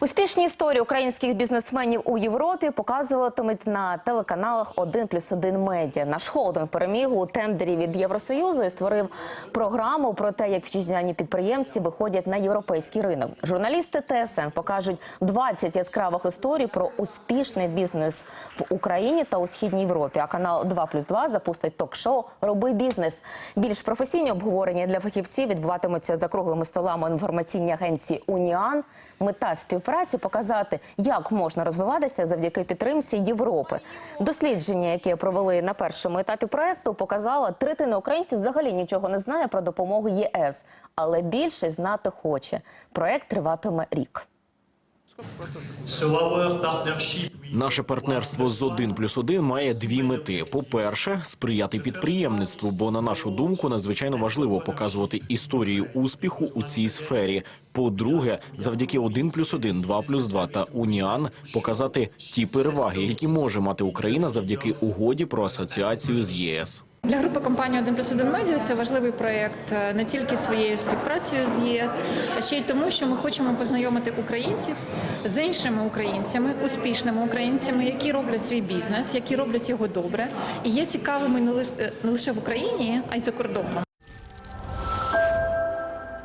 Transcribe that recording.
Успішні історії українських бізнесменів у Європі показуватимуть на телеканалах 1 плюс 1 медіа. Наш холдинг переміг у тендері від Євросоюзу і створив програму про те, як вітчизняні підприємці виходять на європейський ринок. Журналісти ТСН покажуть 20 яскравих історій про успішний бізнес в Україні та у східній Європі. А канал 2 плюс 2 запустить ток-шоу Роби бізнес. Більш професійні обговорення для фахівців відбуватимуться за круглими столами інформаційній агенції Уніан. Мета співпраці показати, як можна розвиватися завдяки підтримці Європи. Дослідження, яке провели на першому етапі проекту, показало, третина українців взагалі нічого не знає про допомогу ЄС, але більше знати хоче. Проект триватиме рік. Наше партнерство з 1 плюс 1 має дві мети: по-перше, сприяти підприємництву, бо на нашу думку надзвичайно важливо показувати історії успіху у цій сфері. По-друге, завдяки 1 плюс 1, 2 плюс 2 та Уніан показати ті переваги, які може мати Україна завдяки угоді про асоціацію з ЄС. Для групи компанії 1 плюс 1 медіа це важливий проєкт е, не тільки своєю співпрацею з ЄС, а ще й тому, що ми хочемо познайомити українців з іншими українцями, успішними українцями, які роблять свій бізнес, які роблять його добре, і є цікавими не не лише в Україні, а й за кордоном.